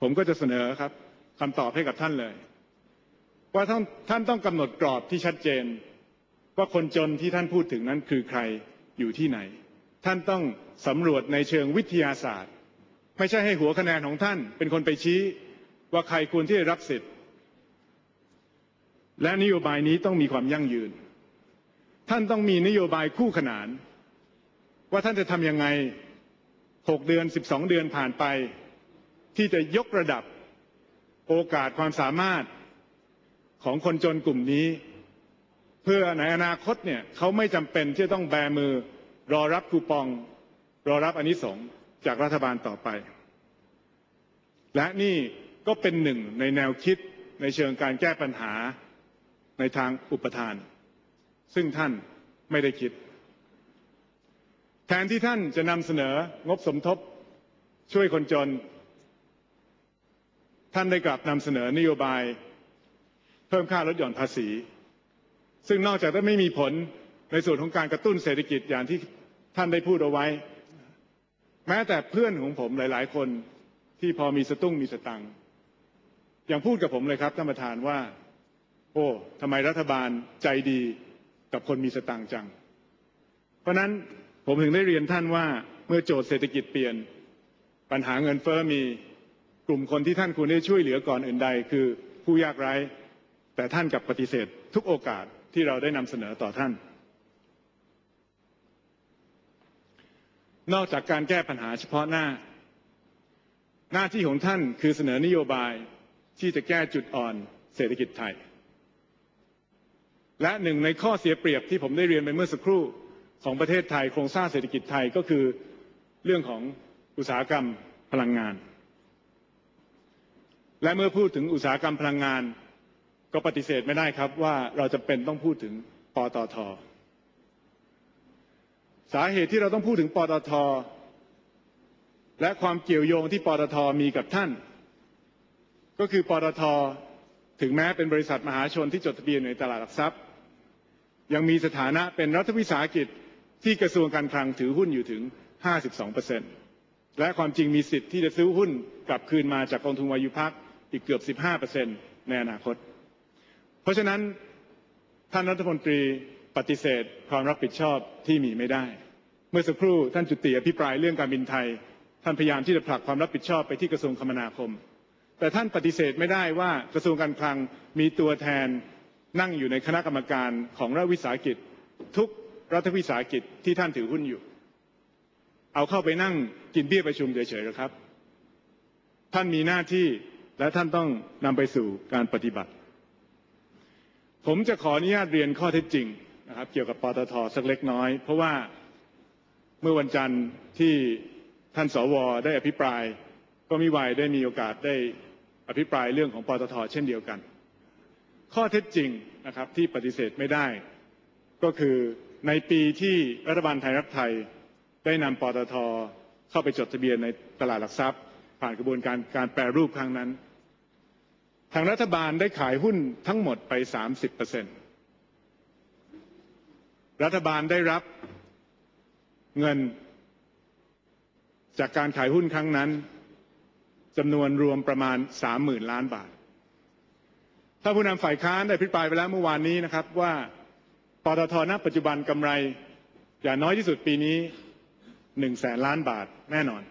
ผมก็จะเสนอครับคำตอบให้กับท่านเลย ว่าท่านท่านต้องกำหนดกรอบที่ชัดเจน ว่าคนจนที่ท่านพูดถึงนั้นคือใครอยู่ที่ไหน ท่านต้องสำรวจในเชิงวิทยาศาสตร์ ไม่ใช่ให้หัวคะแนนของท่าน เป็นคนไปชี้ว่าใครควรที่จะรับสิทธิ์ และนโยบายนี้ต้องมีความยั่งยืน ท่านต้องมีนโยบายคู่ขนาน ว่าท่านจะทำยังไงหกเดือนสิบสองเดือนผ่านไป ที่จะยกระดับโอกาสความสามารถของคนจนกลุ่มนี้ เพื่อในอนาคตเนี่ยเขาไม่จำเป็นที่จะต้องแบมือรอรับคูปอง รอรับอนนิสงจากรัฐบาลต่อไป และนี่ก็เป็นหนึ่งในแนวคิดในเชิงการแก้ปัญหาในทางอุปทาน ซึ่งท่านไม่ได้คิด แทนที่ท่านจะนำเสนองบสมทบช่วยคนจน ท่านได้กลับนำเสนอนโยบาย เพิ่มค่าลดหย่อนภาษี ซึ่งนอกจากจะไม่มีผลในส่วนของการกระตุ้นเศรษฐกิจอย่างที่ท่านได้พูดเอาไว้ แม้แต่เพื่อนของผมหลาย ๆ คนที่พอมีสตุ้งมีสตังค์ยังพูดกับผมเลยครับท่านประธานว่า โอ้ทำไมรัฐบาลใจดีกับคนมีสตังจัง เพราะนั้นผมถึงได้เรียนท่านว่าเมื่อโจทย์เศรษฐกิจเปลี่ยน ปัญหาเงินเฟ้อมี กลุ่มคนที่ท่านควรได้ช่วยเหลือก่อนอื่นใด คือผู้ยากไร้ แต่ท่านกลับปฏิเสธ ทุกโอกาสที่เราได้นำเสนอต่อท่าน นอกจากการแก้ปัญหาเฉพาะหน้า หน้าที่ของท่านคือเสนอนโยบายที่จะแก้จุดอ่อนเศรษฐกิจไทย และหนึ่งในข้อเสียเปรียบที่ผมได้เรียนไปเมื่อสักครู่ของประเทศไทย โครงสร้างเศรษฐกิจไทยก็คือเรื่องของอุตสาหกรรมพลังงาน และเมื่อพูดถึงอุตสาหกรรมพลังงาน ก็ปฏิเสธไม่ได้ครับว่าเราจะเป็นต้องพูดถึงปตท สาเหตุที่เราต้องพูดถึงปตท และความเกี่ยวโยงที่ปตทมีกับท่าน ก็คือปตทถึงแม้เป็นบริษัทมหาชนที่จดทะเบียนในตลาดหลักทรัพย์ ยังมีสถานะเป็นรัฐวิสาหกิจที่กระทรวงการคลังถือหุ้นอยู่ถึง 52%และความจริงมีสิทธิ์ที่จะซื้อหุ้นกลับคืนมาจากกองทุนวายุพัก อีกเกือบ 15%ในอนาคต เพราะฉะนั้นท่านรัฐมนตรีปฏิเสธความรับผิดชอบที่มีไม่ได้ เมื่อสักครู่ท่านจุติอภิปรายเรื่องการบินไทย ท่านพยายามที่จะผลักความรับผิดชอบไปที่กระทรวงคมนาคม แต่ท่านปฏิเสธไม่ได้ว่ากระทรวงการคลังมีตัวแทนนั่งอยู่ในคณะกรรมการของรัฐวิสาหกิจ ทุกรัฐวิสาหกิจที่ท่านถือหุ้นอยู่ เอาเข้าไปนั่งกินเบี้ยประชุมเฉยๆหรอครับ ท่านมีหน้าที่ และท่านต้องนำไปสู่การปฏิบัติ ผมจะขออนุญาตเรียนข้อเท็จจริงนะครับ เกี่ยวกับปตทสักเล็กน้อย เพราะว่าเมื่อวันจันทร์ที่ท่านสวได้อภิปราย ก็มีวัยได้มีโอกาสได้อภิปรายเรื่องของปตทเช่นเดียวกัน ข้อเท็จจริงนะครับที่ปฏิเสธไม่ได้ ก็คือในปีที่รัฐบาลไทยรักไทยได้นำปตทเข้าไปจดทะเบียนในตลาดหลักทรัพย์ ผ่านกระบวนการการแปรรูปครั้งนั้น ทางรัฐบาลได้ขายหุ้นทั้งหมดไป 30%รัฐบาลได้รับเงินจากการขายหุ้นครั้งนั้นจำนวนรวมประมาณ 30,000 ล้านบาท ถ้าผู้นำฝ่ายค้านได้พิปรายไปแล้วเมื่อวานนี้นะครับว่าปตทณปัจจุบันกำไร อย่างน้อยที่สุดปีนี้หนึ่งแสนล้านบาทแน่นอน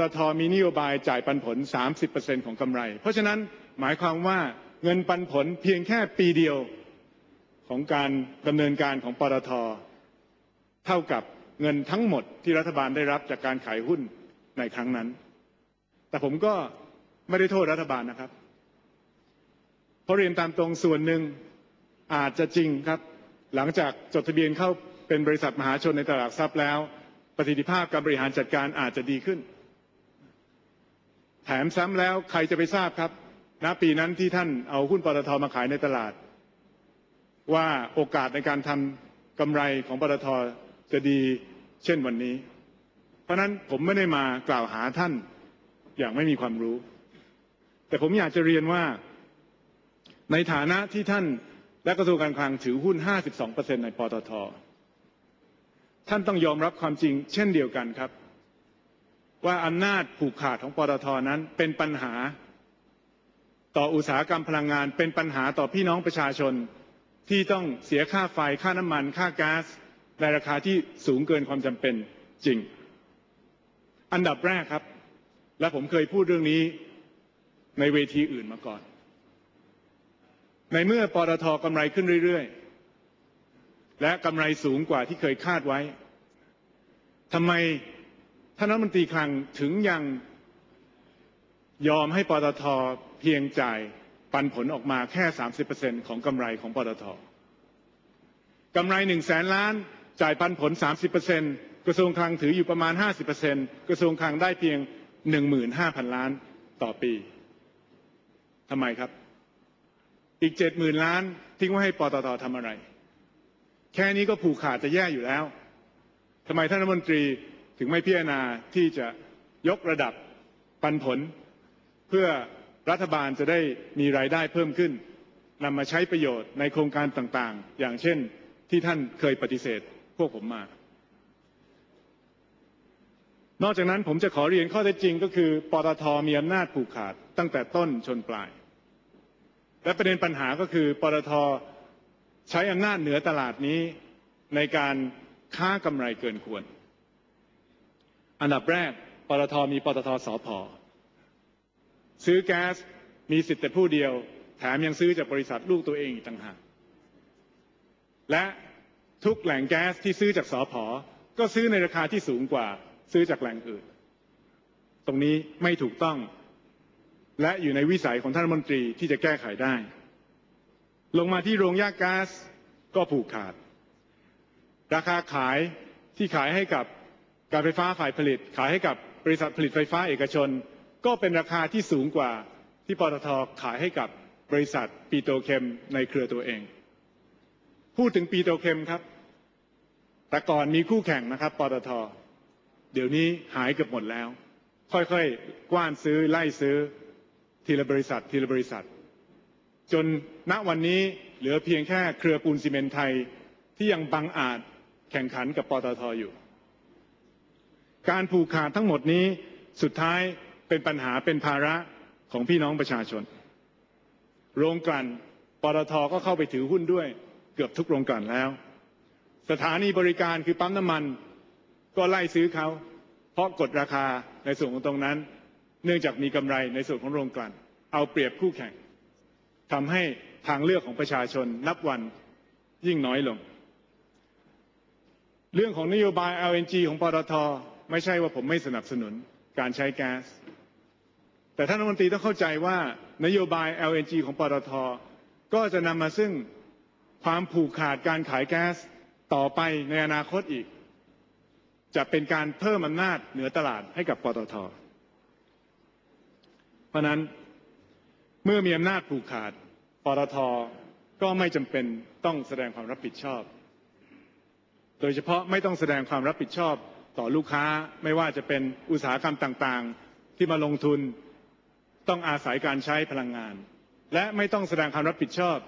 ตทมีนโยบายจ่ายปันผล 30%ของกำไร เพราะฉะนั้นหมายความว่าเงินปันผลเพียงแค่ปีเดียวของการดำเนินการของปตทเท่ากับเงินทั้งหมดที่รัฐบาลได้รับจากการขายหุ้นในครั้งนั้น แต่ผมก็ไม่ได้โทษรัฐบาลนะครับ เพราะเรียนตามตรงส่วนหนึ่งอาจจะจริงครับ หลังจากจดทะเบียนเข้าเป็นบริษัทมหาชนในตลาดทรัพย์แล้ว ประสิทธิภาพการบริหารจัดการอาจจะดีขึ้น แถมซ้ำแล้วใครจะไปทราบครับณปีนั้นที่ท่านเอาหุ้นปตทมาขายในตลาด ว่าโอกาสในการทำกำไรของปตทจะดีเช่นวันนี้ เพราะนั้นผมไม่ได้มากล่าวหาท่านอย่างไม่มีความรู้ แต่ผมอยากจะเรียนว่า ในฐานะที่ท่านและกระทรวงการคลังถือหุ้น 52%ในปตท ท่านต้องยอมรับความจริงเช่นเดียวกันครับ ว่าอำนาจผูกขาดของปตทนั้นเป็นปัญหาต่ออุตสาหกรรมพลังงานเป็นปัญหาต่อพี่น้องประชาชนที่ต้องเสียค่าไฟค่าน้ำมัน ค่าก๊าซในราคาที่สูงเกินความจำเป็นจริง อันดับแรกครับ และผมเคยพูดเรื่องนี้ในเวทีอื่นมาก่อน ในเมื่อปตทกำไรขึ้นเรื่อยๆ และกำไรสูงกว่าที่เคยคาดไว้ทำไม ท่านรัฐมนตรีคลังถึงยังยอมให้ปตทเพียงจ่ายปันผลออกมาแค่ 30%ของกำไรของปตทกำไรหนึ่งแสนล้าน จ่ายปันผล 30%กระทรวงคลังถืออยู่ประมาณ 50%กระทรวงคลังได้เพียง 15,000 ล้านต่อปีทำไมครับ อีก 70,000 ล้าน ทิ้งไว้ให้ปตททำอะไร แค่นี้ก็ผูกขาดจะแย่อยู่แล้วทำไมท่านรัฐมนตรี ถึงไม่พิจารณาที่จะยกระดับปันผล เพื่อรัฐบาลจะได้มีรายได้เพิ่มขึ้นนำมาใช้ประโยชน์ในโครงการต่างๆ อย่างเช่นที่ท่านเคยปฏิเสธพวกผมมา นอกจากนั้นผมจะขอเรียนข้อเท็จจริงก็คือปตทมีอำนาจผูกขาดตั้งแต่ต้นชนปลาย และประเด็นปัญหาก็คือปตทใช้อำนาจเหนือตลาดนี้ในการค้ากำไรเกินควร อันดับแรกปตทมีปตทสอพอซื้อแก๊สมีสิทธิ์แต่ผู้เดียว แถมยังซื้อจากบริษัทลูกตัวเองอีกต่างหากและทุกแหล่งแก๊สที่ซื้อจากสอพอก็ซื้อในราคาที่สูงกว่าซื้อจากแหล่งอื่น ตรงนี้ไม่ถูกต้อง และอยู่ในวิสัยของท่านรัฐมนตรีที่จะแก้ไขได้ ลงมาที่โรงย่าก๊าซก็ผูกขาด ราคาขายที่ขายให้กับ การไฟฟ้าฝ่ายผลิตขายให้กับบริษัทผลิตไฟฟ้าเอกชน ก็เป็นราคาที่สูงกว่าที่ปตทขายให้กับบริษัทปีโตเคมในเครือตัวเอง พูดถึงปีโตเคมครับ แต่ก่อนมีคู่แข่งนะครับปตท เดี๋ยวนี้หายเกือบหมดแล้ว ค่อยๆ กว้านซื้อไล่ซื้อทีละบริษัททีละบริษัท จนณวันนี้เหลือเพียงแค่เครือปูนซีเมนไทยที่ยังบังอาจแข่งขันกับปตทอยู่ การผูกขาดทั้งหมดนี้สุดท้ายเป็นปัญหาเป็นภาระของพี่น้องประชาชน โรงกลั่นปตทก็เข้าไปถือหุ้นด้วยเกือบทุกโรงกลั่นแล้ว สถานีบริการคือปั๊มน้ำมันก็ไล่ซื้อเขาเพราะกดราคาในส่วนของตรงนั้น เนื่องจากมีกำไรในส่วนของโรงกลั่น เอาเปรียบคู่แข่งทำให้ทางเลือกของประชาชนนับวันยิ่งน้อยลง เรื่องของนโยบาย LNG ของปตท ไม่ใช่ว่าผมไม่สนับสนุนการใช้แก๊ส แต่ท่านรัฐมนตรีต้องเข้าใจว่านโยบาย LNG ของปตทก็จะนำมาซึ่งความผูกขาดการขายแก๊สต่อไปในอนาคตอีก จะเป็นการเพิ่มอำนาจเหนือตลาดให้กับปตท เพราะนั้นเมื่อมีอำนาจผูกขาดปตทก็ไม่จำเป็นต้องแสดงความรับผิดชอบ โดยเฉพาะไม่ต้องแสดงความรับผิดชอบ ต่อลูกค้าไม่ว่าจะเป็นอุตสาหกรรมต่างๆ ที่มาลงทุนต้องอาศัยการใช้พลังงาน และไม่ต้องแสดงความรับผิดชอบ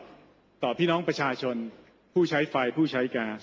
ต่อพี่น้องประชาชน ผู้ใช้ไฟผู้ใช้แก๊ส